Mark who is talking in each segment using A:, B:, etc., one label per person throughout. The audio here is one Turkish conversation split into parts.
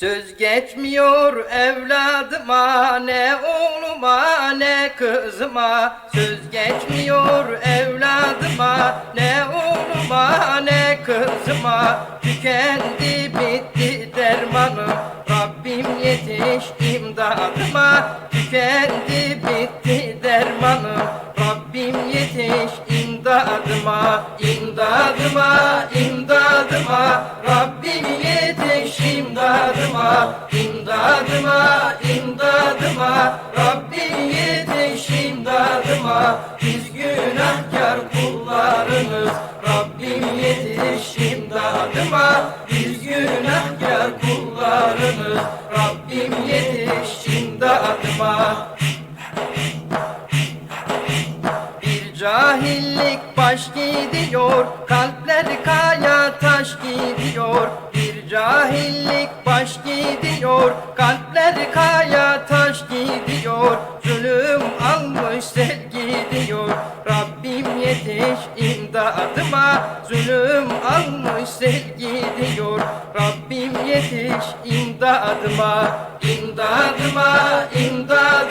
A: Söz geçmiyor evladıma ne oğluma ne kızıma. Söz geçmiyor evladıma ne oğluma ne kızıma. Tükendi bitti dermanım Rabbim yetiş imdadıma. Tükendi bitti dermanım Rabbim yetiş imdadıma. İmdadıma imdadıma imdadıma İmdadıma Rabbim yetiş imdadıma. Biz günahkar kullarınız Rabbim yetiş imdadıma. Biz günahkar kullarınız Rabbim yetiş imdadıma. Bir cahillik baş gidiyor Kalpler kaya taş gidiyor cahillik baş gidiyor Kalpler kaya taş gidiyor. Zulüm almış sel gidiyor. Rabbim yetiş imdadıma Zulüm almış sel gidiyor. Rabbim yetiş imdadıma İmdadıma, imdadıma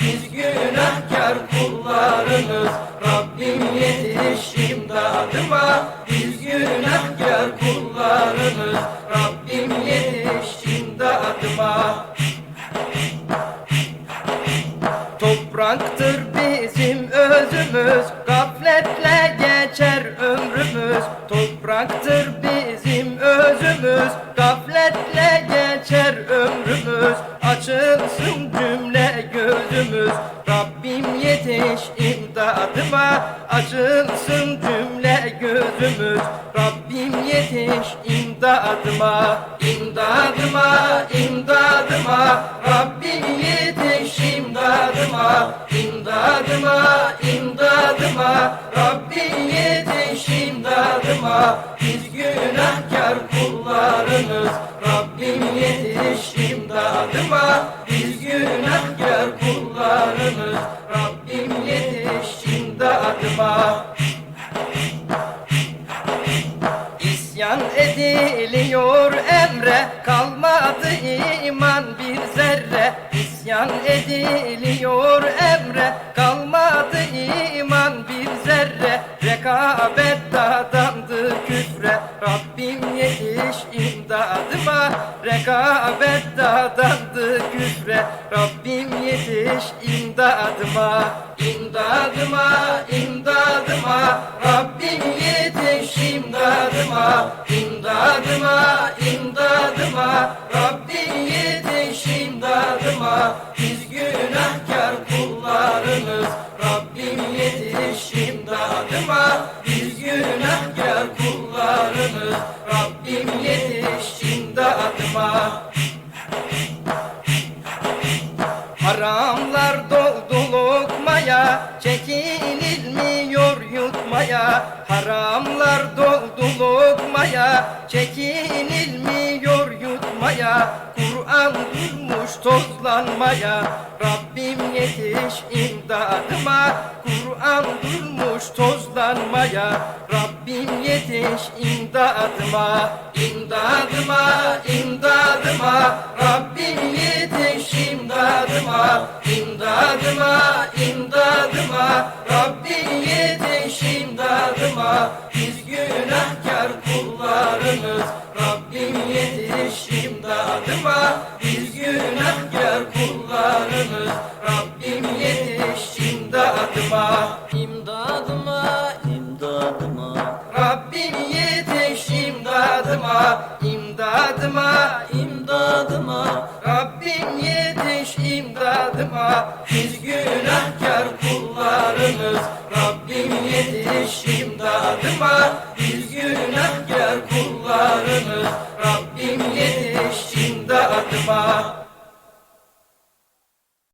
A: Biz günahkar kullarınız Rabbim yetiş imdadıma Biz günahkar kullarınız Rabbim yetiş imdadıma Topraktır bizim özümüz Gafletle geçer ömrümüz. Topraktır bizim özümüz geçer ömrümüz. Açılsın cümle gözümüz. Rabbim yetiş imdadıma. Açılsın cümle gözümüz. Rabbim yetiş imdadıma. İmdadıma, imdadıma. Rabbim yetiş imdadıma. İmdadıma, imdadıma. Rabbim yetiş imdadıma. Biz günahkar kullarınız Rabbim yetiş imdadıma Biz günahkar kullarınız Rabbim yetiş imdadıma İsyan ediliyor emre. Kalmadı iman bir zerre. İsyan ediliyor emre. Kalmadı iman bir zerre. Rekabet küfre Rabbim yetiş imdadıma Rekabet dadandı küfre. Rabbim yetiş imdadıma İmdadıma, imdadıma. Rabbim yetiş imdadıma İmdadıma, imdadıma. Rabbim yetiş imdadıma Biz günahkar kullarınız. Rabbim yetiş imdadıma Biz günahkar imdadıma Haramlar doldu lokmaya Çekinilmiyor yutmaya. Haramlar doldu lokmaya Çekinilmiyor yutmaya Kur'an durmuş tozlanmaya Rabbim yetiş imdadıma. Kur'an durmuş tozlanmaya. Rabbim yetiş imdadıma. İmdadıma, imdadıma. Rabbim yetiş imdadıma. İmdadıma, imdadıma. Rabbim yetiş imdadıma. Biz günahkar kullarınız imdadıma Biz günahkar kullarınız Rabbim yetiş imdadıma İmdadıma,
B: İmdadıma,
A: Rabbim yetiş imdadıma İmdadıma,
B: imdadıma,
A: Rabbim yetiş imdadıma Biz günahkar kullarınız Rabbim yetiş imdadıma